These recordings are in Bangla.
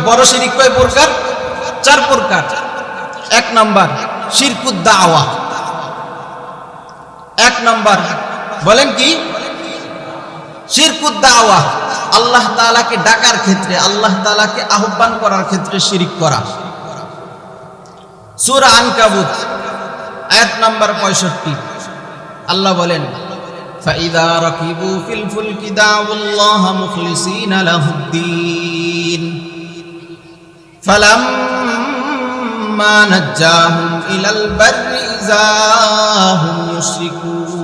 বড় শিরিক কয় প্রকার চার প্রকার এক নাম্বার শিরকুদ্দা আওয়া এক নাম্বার বলেন কি শিরকুদ্দা আওয়া আল্লাহ তাআলাকে ডাকার ক্ষেত্রে আল্লাহ তাআলাকে আহ্বান করার ক্ষেত্রে শিরিক করা সূরা আনকাবুত আয়াত নাম্বার 65 আল্লাহ বলেন فإذا ركبوا في الفلك دعوا الله مخلصين له الدين فلما نجاهم إلى البر إذا هم يشركون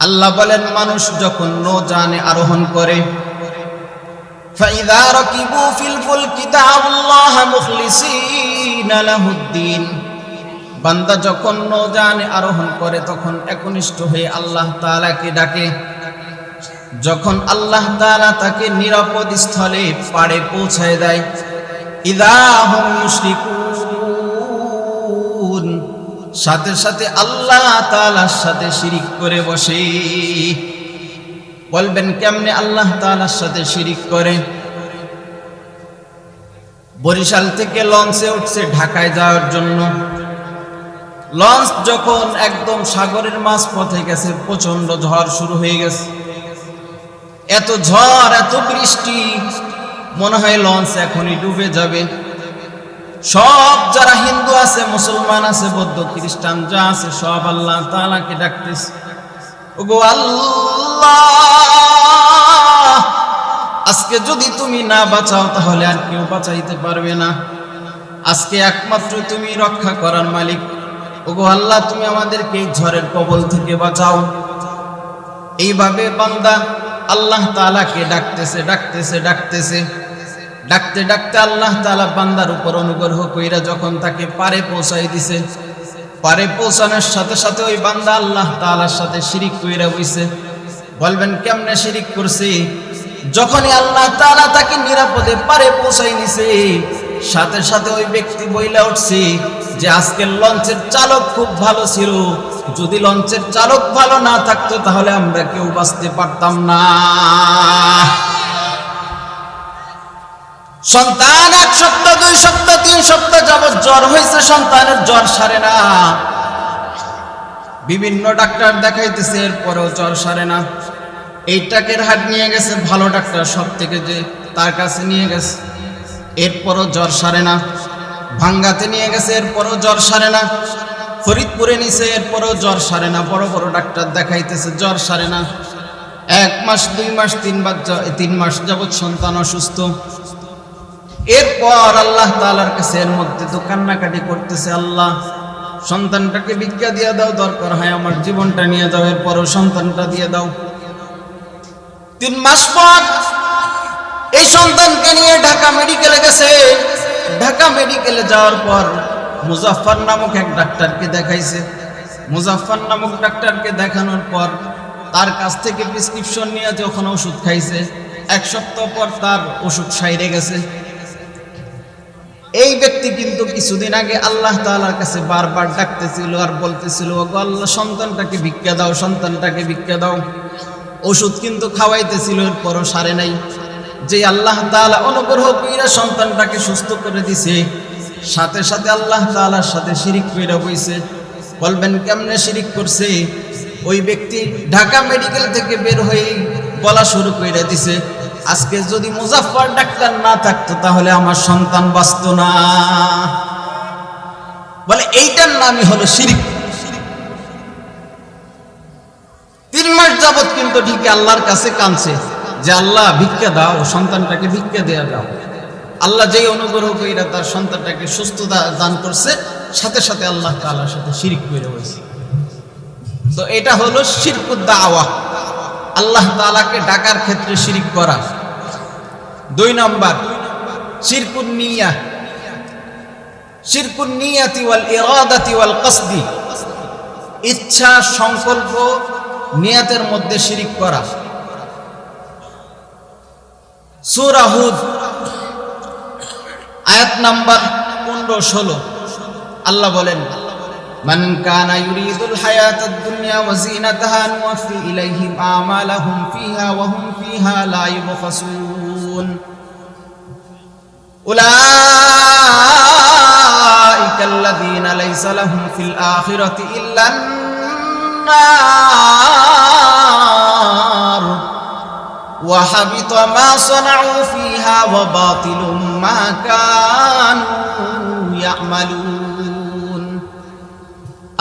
আল্লাহ বলেন মানুষ যখন নৌজানে আরোহণ করে فإذا ركبوا في الفلك دعوا الله مخلصين له الدين বান্দা যখন নৌজানে আরোহণ করে তখন একনিষ্ঠ হয়ে আল্লাহ তাআলাকে ডাকে যখন আল্লাহ তাআলা তাকে নিরাপদ স্থলে পাড়ে পৌঁছায় দেয় সাথে সাথে আল্লাহ তাআলার সাথে শিরিক করে বসে। বলবেন, কেমনে আল্লাহ তাআলার সাথে শিরিক করে? বরিশাল থেকে লঞ্চে উঠছে ঢাকায় যাওয়ার জন্য। লঞ্চ যখন একদম সাগরের মাঝ পথে গেছে প্রচণ্ড ঝড় শুরু হয়ে গেছে। এত ঝড়, এত বৃষ্টি, মনে হয় লঞ্চ এখনই ডুবে যাবে। সব যারা হিন্দু আছে, মুসলমান আছে, বৌদ্ধ, খ্রিস্টান, যা আছে, সব আল্লাহ তালাকে ডাকতেছে। ওগো আল্লাহ, আজকে যদি তুমি না বাঁচাও, তাহলে আর কেউ বাঁচাইতে পারবে না। আজকে একমাত্র তুমি রক্ষা করার মালিক। ওগো আল্লাহ, তুমি আমাদেরকে এই ঝড়ের কবল থেকে বাঁচাও। এইভাবে বান্দা আল্লাহ তাআলাকে ডাকতেছে ডাকতেছে ডাকতেছে। ডাকতে ডাকতে আল্লাহ তাআলা বান্দার উপর অনুগ্রহ কইরা যখন তাকে পারে পৌঁছাই দিছে। পারে পৌঁছানোর সাথে সাথে ওই বান্দা আল্লাহ তাআলার সাথে শিরিক কইরা বইছে। বলবেন, কেমনে শিরিক করছে? যখনই আল্লাহ তাআলা তাকে নিরাপদে পারে পৌঁছাই নিছে সাথে সাথে ওই ব্যক্তি বইলা উঠছে যে আজকের লঞ্চের চালক খুব ভালো ছিল। যদি লঞ্চের চালক ভালো না থাকতো, তাহলে আমরা কেউ বাঁচতে পারতাম না। সন্তান এক সপ্তাহ, দুই সপ্তাহ, তিন সপ্তাহ যাবৎ জ্বর হয়েছে, সন্তানের জ্বর সারে না। বিভিন্ন ডাক্তার দেখাইতেছে, এরপরেও জ্বর সারে না। এই টাকের হাট নিয়ে গেছে, ভালো ডাক্তার সব থেকে যে তার কাছে নিয়ে গেছে, এরপরও জ্বর সারে না। ভাঙ্গাতে নিয়ে গেছে, এরপরও জ্বর সারে না। ফরিদপুরে নিছে, এরপরও জ্বর সারে না। বড় বড় ডাক্তার দেখাইতেছে, জ্বর সারে না। এক মাস, দুই মাস, তিন মাস তিন মাস যাবৎ সন্তান অসুস্থ। এরপর আল্লাহ তাআলার কাছে এর মধ্যে তো কান্নাকাটি করতেছে আল্লাহ, সন্তানটাকে ভিক্ষা দিয়ে দাও, দরকার হয় আমার জীবনটা নিয়ে যাও, এরপরও সন্তানটা দিয়ে দাও। তিন মাস পর এই সন্তানকে নিয়ে ঢাকা মেডিকেলে গেছে। ঢাকা মেডিকেলে যাওয়ার পর মুজাফফর নামক এক ডাক্তারকে দেখাইছে। মুজাফফর নামক ডাক্তারকে দেখানোর পর তার কাছ থেকে প্রেসক্রিপশন নিয়ে যখন ওষুধ খাইছে, এক সপ্তাহ পর তার ওষুধ সাইরে গেছে। এই ব্যক্তি কিন্তু কিছুদিন আগে আল্লাহ তাআলার কাছে বারবার ডাকতেছিল আর বলতেছিল, ওগো আল্লাহ, সন্তানটাকে ভিক্ষা দাও, সন্তানটাকে ভিক্ষা দাও। ওষুধ কিন্তু খাওয়াইতেছিল, এরপরও সারে নাই। যে আল্লাহ তাআলা অনুগ্রহ কইরা সন্তানটাকে সুস্থ করে দিছে সাথে সাথে আল্লাহ তাআলার সাথে শিরিক কইরা বইছে বলবেন, কেমনে শিরিক করছে? ওই ব্যক্তি ঢাকা মেডিকেল থেকে বের হয়ে বলা শুরু কইরা দিছে, আজকে যদি মুজাফফর ডাক্তার না থাকতো তাহলে আমার সন্তান বাঁচত না। বলে, এইটার নামই হলো শিরিক। তিন মাস যাবৎ কিন্তু ঠিক আল্লাহর কাছে কাঁদছে যে, আল্লাহ ভিক্ষা দাও, সন্তানটাকে ভিক্ষা দেয়া দাও। আল্লাহ যেই অনুগ্রহ কইরা তার সন্তানটাকে সুস্থতা দান করছে, সাথে সাথে আল্লাহ তাআলার সাথে শিরিক করে হয়েছে তো এটা হলো শিরকুদ্দা আওয়া আল্লাহ তাআলাকে ডাকার ক্ষেত্রে শিরিক করা। দুই নম্বর শিরকুন নিয়া শিরকুন নিয়াতি ওয়াল ইরাদাতি ওয়াল কসদি। ইচ্ছা, সংকল্প, নিয়াতের মধ্যে শিরিক করা। সূরা হুদ আয়াত নাম্বার পনেরো ষোলো আল্লাহ বলেন من كان يريد الحياة الدنيا وزينتها نوفي إليهم أعمالهم فيها وهم فيها لا يبخسون أولئك الذين ليس لهم في الآخرة إلا النار وحبط ما صنعوا فيها وباطل ما كانوا يعملون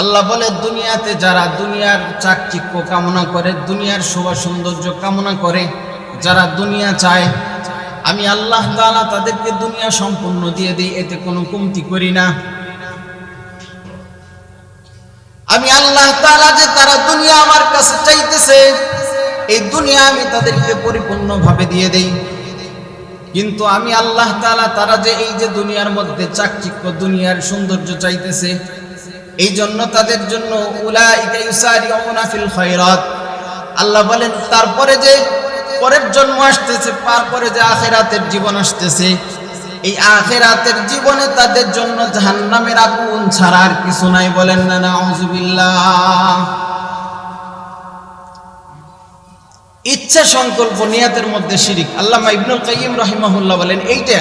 আল্লাহ বলে দুনিয়াতে যারা দুনিয়ার চাকচিক্য কামনা করে দুনিয়ার শোভা সৌন্দর্য কামনা করে যারা দুনিয়া চায় আমি আল্লাহ তাআলা তাদেরকে দুনিয়া সম্পূর্ণ দিয়ে দিই এতে কোনো কমতি করি না আমি আল্লাহ তাআলা যে তারা দুনিয়া আমার কাছে চাইতেছে এই দুনিয়া আমি তাদেরকে পরিপূর্ণভাবে দিয়ে দেই কিন্তু আমি আল্লাহ তাআলা, তারা যে এই যে দুনিয়ার মধ্যে চাকচিক্য, দুনিয়ার সৌন্দর্য চাইতেছে এই জন্য তাদের জন্য আল্লাহ বলেন, তারপরে যে পরের জন্ম আসতেছে, তারপরে যে আখেরাতের জীবন আসতেছে, এই আখেরাতের জীবনে তাদের জন্য জাহান্নামের আগুন ছাড়া আর কিছু নাই বলেন না, নাউজুবিল্লাহ। ইচ্ছা সংকল্প, নিয়াতের মধ্যে শিরিক। আল্লামা ইবনুল কাইয়িম রাহিমাহুল্লাহ বলেন, এইটা,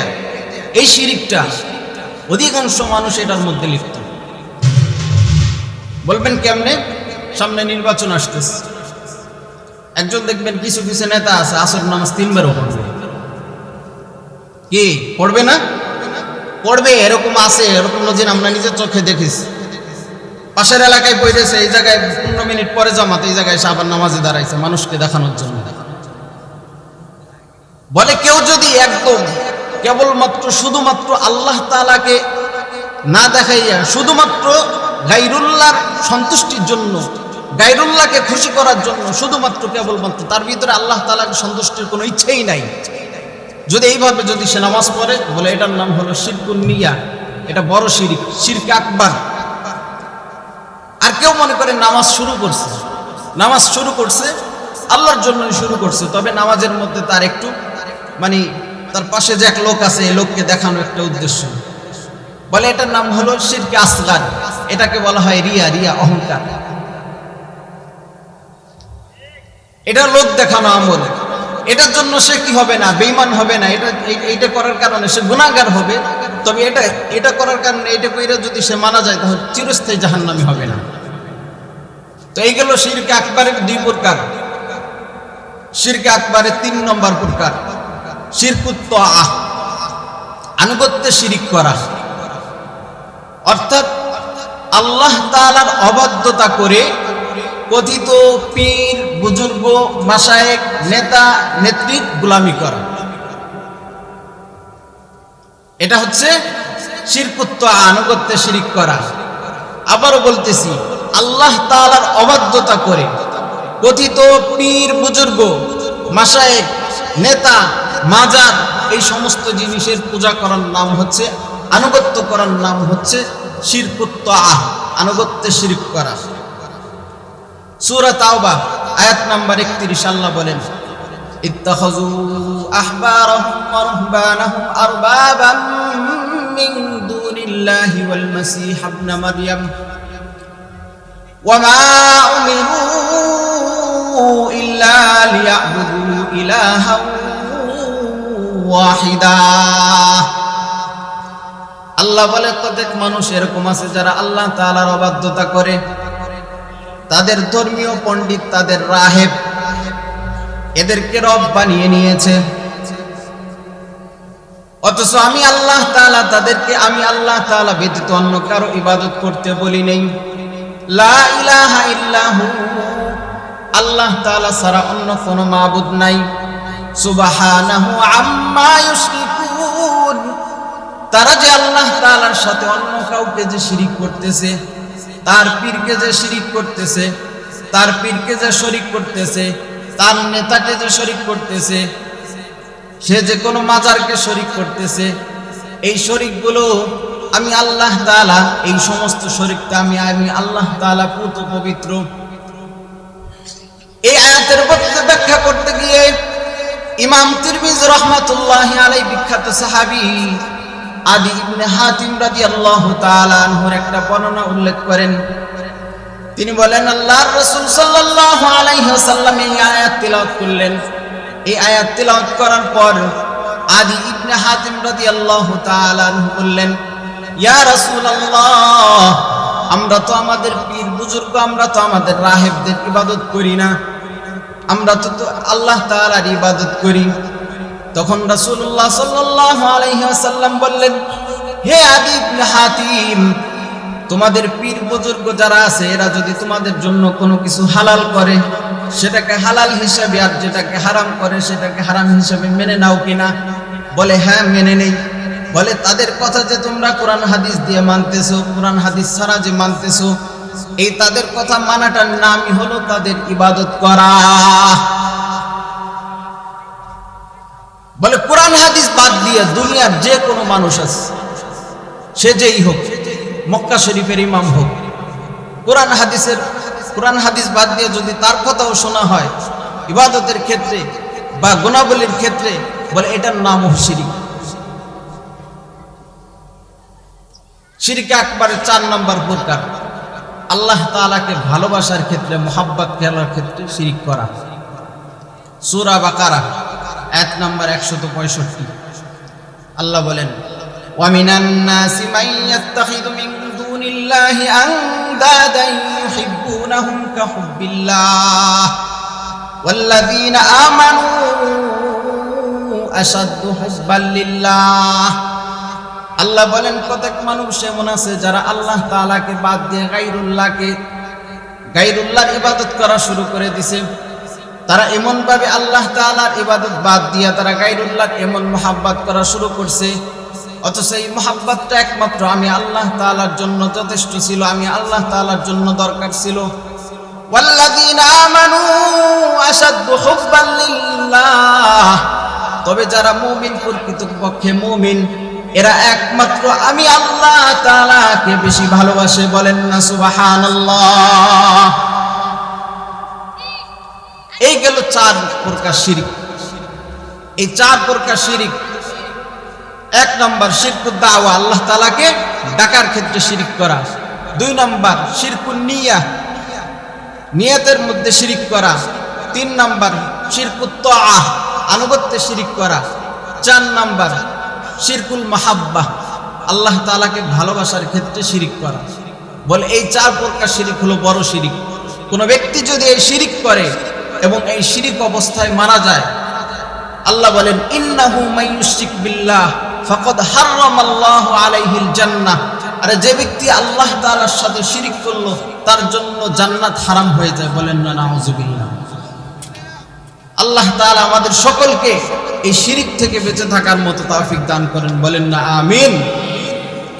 এই শিরিকটা অধিকাংশ মানুষ এটার মধ্যে লিপ্ত। বলবেন কেমনে? সামনে নির্বাচন আসতেছে। একজন দেখবেন কিছু কিছু নেতা আছে, আসর নামাজ তিনবারও পড়বে। কি, পড়বে না? পড়বে, এরকম আছে, এরকম নজির আমরা নিজের চোখে দেখিস পাশের এলাকায় পড়েছে, এই জায়গায় পনেরো মিনিট পরে জামাত, এই জায়গায় সে আবার নামাজে দাঁড়াইছে, মানুষকে দেখানোর জন্য। বলে কেউ যদি একদম কেবলমাত্র শুধুমাত্র আল্লাহ তালাকে না দেখাইয়া শুধুমাত্র গাইরুল্লাহর সন্তুষ্টির জন্য, গাইরুল্লাহকে খুশি করার জন্য শুধুমাত্র কেবলমাত্র তার ভিতরে আল্লাহ তালাকে সন্তুষ্টির কোনো ইচ্ছেই নাই। যদি এইভাবে যদি সে নামাজ পড়ে, বলে এটার নাম হলো শিরকুন নিয়া, এটা বড় শিরিক, শিরকে আকবার। কেউ মনে করে নামাজ শুরু করছে। নামাজ শুরু করছে, আল্লাহর জন্যই শুরু করছে, তবে নামাজের মধ্যে তার একটু মানে তার পাশে যে এক লোক আছে, এই লোককে দেখানো একটা উদ্দেশ্য। বলে এটার নাম হলো শিরকে আসগার। এটাকে বলা হয় রিয়া রিয়া, অহংকার। এটা লোক দেখানো আমল। এটার জন্য সে কি হবে না বেইমান হবে না, এটা, এই- এইটা করার কারণে সে গুণাগার হবে। তবে এটা এটা করার কারণে এটা কইরা যদি সে মারা যায়, তাহলে চিরস্থায়ী জাহান্নামী হবে না। তো এই গেল শিরকে আকবারের দুই প্রকার। শিরকে আকবারের তিন নম্বর প্রকার। শিরকুত্ত আহ আনুগত্যে শিরিক করা। অর্থাৎ আল্লাহ তাআলার অবাধ্যতা করে কথিত পীর, বুজুর্গ মাসায়েক নেতা নেত্রীর গোলামি করা। এটা হচ্ছে শিরকুত্ত আনুগত্যে শিরিক করা। আবারও বলতেছি আল্লাহ তাআলার অবাধ্যতা করে। কথিত পীর, বুজুর্গ মাসায়েক নেতা, মাজার, এই সমস্ত জিনিসের পূজা করার নাম হচ্ছে, আনুগত্য করার নাম হচ্ছে শিরকুত্ত আহ আনুগত্যে শিরিক করা। সূরা তাওবা, আয়াত নাম্বার 31 আল্লাহ বলেন আহবারাহুম ওয়া রুহবানাহুম আরবাবাম মিন দুনিল্লাহি ওয়াল মাসীহ ইবনে মারইয়াম। وما أمروا إلا ليعبدوا إلها واحدا আল্লাহ বলে কতক মানুষ এরকম আছে যারা আল্লাহ তাআলার অবাধ্যতা করে তাদের ধর্মীয় পণ্ডিত তাদের রাহেব এদেরকে রব বানিয়ে নিয়েছে অথচ আমি আল্লাহ তাআলা তাদেরকে আমি আল্লাহ তাআলা ব্যতীত অন্য কারো ইবাদত করতে বলি নেই লা ইলাহা ইল্লাহু। আল্লাহ তাআলা ছাড়া অন্য কোনো মাবুদ নাই। সুবহানাহু আম্মা ইউশরিকুন। তারা যে আল্লাহ তাআলার সাথে অন্য কাউকে যে শিরিক করতেছে, তার পীরকে যে শিরিক করতেছে, তার পীরকে যে শরিক করতেছে, তার নেতাকে যে শরিক করতেছে, সে যে কোনো মাজারকে শরিক করতেছে, এই শরিকগুলো আমি আল্লাহ তাআলা, এই সমস্ত শরিকটা আমি আমি আল্লাহ তাআলা পুত পবিত্র। এই আয়াতের ব্যাখ্যা করতে গিয়ে ইমাম তিরমিজ রহমাতুল্লাহ আলাই বিখ্যাত সাহাবি আদি ইবনে হাতিম রাদিয়াল্লাহু তাআলা আনহুর একটা বর্ণনা উল্লেখ করেন। তিনি বলেন আল্লাহর রাসূল সাল্লাল্লাহু আলাইহি ওয়াসাল্লাম এই আয়াত তিলাওয়াত করলেন। এই আয়াত তিলাওয়াত করার পর আদি ইবনে হাতিম রাদিয়াল্লাহু তাআলা আনহু বললেন ইয়া রাসূলুল্লাহ, আমরা তো আমাদের পীর বুজুর্গ, আমরা তো আমাদের রাহেবদের ইবাদত করি না। আমরা তো তো আল্লাহ তাআলার ইবাদত করি। তখন রাসূলুল্লাহ সাল্লাল্লাহু আলাইহি ওয়াসাল্লাম বললেন, হে আদি ইবনে হাতিম, তোমাদের পীর বুজুর্গ যারা আছে, এরা যদি তোমাদের জন্য কোনো কিছু হালাল করে, সেটাকে হালাল হিসাবে আর যেটাকে হারাম করে, সেটাকে হারাম হিসাবে মেনে নাও কিনা? বলে হ্যাঁ মেনে নেই। বলে, তাদের কথা যে তোমরা কোরআন হাদিস দিয়ে মানতেছো, কোরআন হাদিস ছাড়া যে মানতেছো, এই তাদের কথা মানাটার নামই হলো তাদের ইবাদত করা। বলে, কোরআন হাদিস বাদ দিয়ে দুনিয়ার যে কোনো মানুষ আছে, সে যেই হোক, মক্কা শরীফের ইমাম হোক, কোরআন হাদিসের, কোরআন হাদিস বাদ দিয়ে যদি তার কথাও শোনা হয়, ইবাদতের ক্ষেত্রে বা গুণাবলীর ক্ষেত্রে, বলে, এটার নাম শিরিক। শিরিক একবারে চার নম্বর প্রকার আল্লাহ তাআলাকে ভালোবাসার ক্ষেত্রে মোহাব্বত খেলার ক্ষেত্রে শিরিক করা সুরা বাকারা এক নম্বর একশত পঁয়ষট্টি আল্লাহ বলেন ومن الناس من يتخذ من دون الله أندادا يحبونهم كحب الله والذين آمنوا أشد حبا لله আল্লাহ বলেন, প্রত্যেক মানুষ এমন আছে যারা আল্লাহ তাআলাকে বাদ দিয়ে গাইরুল্লাহকে গাইরুল্লাহর ইবাদত করা শুরু করে দিছে। তারা এমন ভাবে আল্লাহ তাআলার ইবাদত বাদ দিয়া তারা গাইরুল্লাহ এমন মোহাব্বত করা শুরু করছে। অথচ এই মোহাব্বতটা একমাত্র আমি আল্লাহ তাআলার জন্য যথেষ্ট ছিল, আমি আল্লাহ তাআলার জন্য দরকার ছিল। তবে যারা মুমিন, প্রকৃতপক্ষে মুমিন এরা একমাত্র আমি আল্লাহ তালাকে বেশি ভালোবাসে বলেন না, সুবহানাল্লাহ। এই গেল চার প্রকার শিরিক। এই চার প্রকার শিরিক, এক নম্বর শিরকুদ দাওয়া আল্লাহ তালাকে ডাকার ক্ষেত্রে শিরিক করা। দুই নম্বর শিরকুন নিয়া নিয়তের মধ্যে শিরিক করা। তিন নম্বর শিরকুত আহ আনুগত্যে শিরিক করা। চার নম্বর শিরকুল মাহাব্বা। আল্লাহ তালাকে ভালোবাসার ক্ষেত্রে শিরিক করা। বলে, এই চার প্রকার শিরিক হলো বড় শিরিক। কোন ব্যক্তি যদি এই শিরিক করে এবং এই শিরিক অবস্থায় মারা যায়, আল্লাহ বলেন, ইন্নাহু মাইয়ুশরিক বিল্লাহ, ফাকাদ হারামাল্লাহু আলাইহিল জান্নাহ। আরে, যে ব্যক্তি আল্লাহ তাআলার সাথে শিরিক করল, তার জন্য জান্নাত হারাম হয়ে যায় বলেন না, নাউজুবিল্লাহ। আল্লাহ তাআলা আমাদের সকলকে এই শিরিক থেকে বেঁচে থাকার মতো তাফিক দান করেন বলেন না আমিন।